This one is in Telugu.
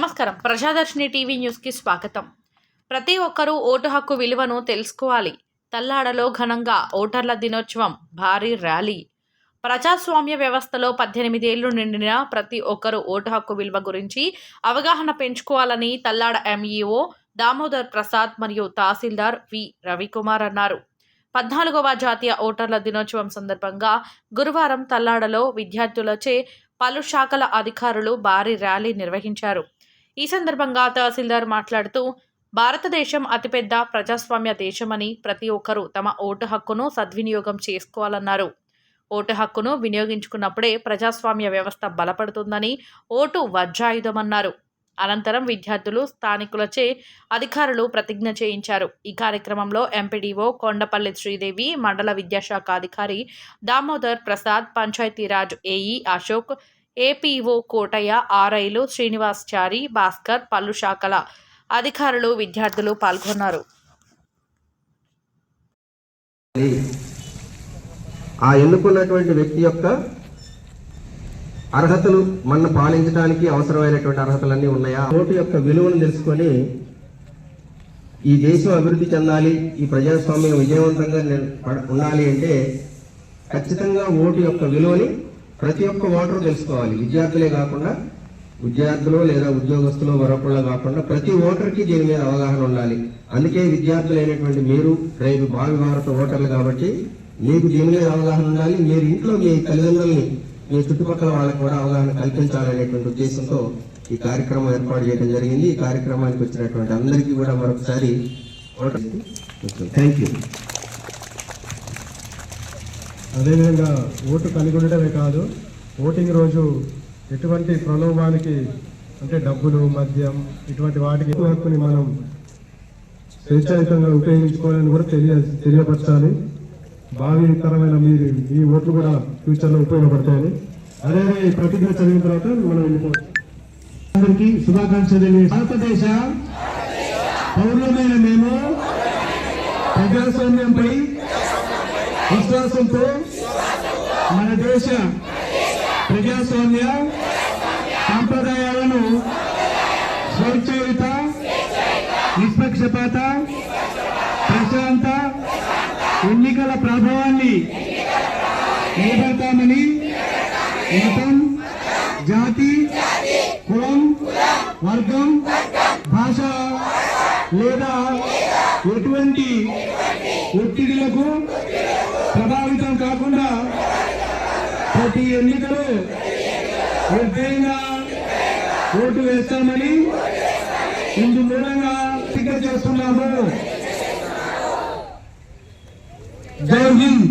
నమస్కారం. ప్రజాదర్శిని టీవీ న్యూస్కి స్వాగతం. ప్రతి ఒక్కరూ ఓటు హక్కు విలువను తెలుసుకోవాలి. తల్లాడలో ఘనంగా ఓటర్ల దినోత్సవం భారీ ర్యాలీ. ప్రజాస్వామ్య వ్యవస్థలో పద్దెనిమిదేళ్ళు నిండిన ప్రతి ఒక్కరూ ఓటు హక్కు విలువ గురించి అవగాహన పెంచుకోవాలని తల్లాడ ఎంఈఓ దామోదర్ ప్రసాద్ మరియు తహసీల్దార్ వి రవికుమార్ అన్నారు. పద్నాలుగవ జాతీయ ఓటర్ల దినోత్సవం సందర్భంగా గురువారం తల్లాడలో విద్యార్థులచే పలు శాఖల అధికారులు భారీ ర్యాలీ నిర్వహించారు. ఈ సందర్భంగా తహసీల్దార్ మాట్లాడుతూ భారతదేశం అతిపెద్ద ప్రజాస్వామ్య దేశమని ప్రతి ఒక్కరూ తమ ఓటు హక్కును సద్వినియోగం చేసుకోవాలన్నారు. ఓటు హక్కును వినియోగించుకున్నప్పుడే ప్రజాస్వామ్య వ్యవస్థ బలపడుతుందని ఓటు వజ్రాయుధమన్నారు. అనంతరం విద్యార్థులు స్థానికులచే అధికారులు ప్రతిజ్ఞ చేయించారు. ఈ కార్యక్రమంలో ఎంపీడీఓ కొండపల్లి శ్రీదేవి మండల విద్యాశాఖ అధికారి దామోదర్ ప్రసాద్ పంచాయతీరాజ్ ఏఈ అశోక్ ఏపీఓ కోటయ్య ఆర్ఐలు శ్రీనివాస్ చారి భాస్కర్ పలు శాఖల అధికారులు విద్యార్థులు పాల్గొన్నారు. ఆ ఎన్నుకున్నటువంటి వ్యక్తి యొక్క అర్హతలు మన పాలించడానికి అవసరమైనటువంటి అర్హతలన్నీ ఉన్నాయా? ఓటు యొక్క విలువను తెలుసుకొని ఈ దేశం అభివృద్ధి చెందాలి ఈ ప్రజాస్వామ్యం విజయవంతంగా ఉండాలి అంటే ఖచ్చితంగా ఓటు యొక్క విలువని ప్రతి ఒక్క ఓటరు తెలుసుకోవాలి. విద్యార్థులే కాకుండా విద్యార్థులు లేదా ఉద్యోగస్తులు మరొకళ్ళు కాకుండా ప్రతి ఓటర్కి దీని మీద అవగాహన ఉండాలి. అందుకే విద్యార్థులైనటువంటి మీరు రేపు భావి భారత ఓటర్లు కాబట్టి మీకు దీని మీద అవగాహన ఉండాలి. మీరు ఇంట్లో మీ తల్లిదండ్రుల్ని మీ చుట్టుపక్కల వాళ్ళకి కూడా అవగాహన కల్పించాలనేటువంటి ఉద్దేశంతో ఈ కార్యక్రమం ఏర్పాటు చేయడం జరిగింది. ఈ కార్యక్రమానికి వచ్చినటువంటి అందరికీ కూడా మరొకసారి థ్యాంక్ యూ అదేవిధంగా ఓటు కలిగి ఉండడమే కాదు ఓటింగ్ రోజు ఎటువంటి ప్రలోభానికి అంటే డబ్బులు మద్యం ఇటువంటి వాటికి హక్కుని మనం స్వేచ్ఛాయుతంగా ఉపయోగించుకోవాలని కూడా తెలియ తెలియపరచాలి. భావితరమైన మీరు ఈ ఓట్లు కూడా ఫ్యూచర్లో ఉపయోగపడతాయని. అదే ఈ ప్రతిజ్ఞ చదివిన తర్వాత మనం అందరికీ శుభాకాంక్షలు తెలియ భారతదేశ పౌరులమైన మేము ప్రజాస్వామ్యంపై విశ్వాసంతో మన దేశ ప్రజాస్వామ్య సాంప్రదాయాలను స్వచ్ఛయుత నిష్పక్షపాత ప్రశాంత ఎన్నికల ప్రభావాన్ని నిలబెడతామని మతం జాతి కులం వర్గం భాష లేదా ఎటువంటి ఒత్తిడిలకు ప్రభావితం కాకుండా ప్రతి ఎన్నికలు నిర్భయంగా ఓటు వేస్తామని ఇందు మూలంగా టికెట్ చేస్తున్నాము. జై హింద్.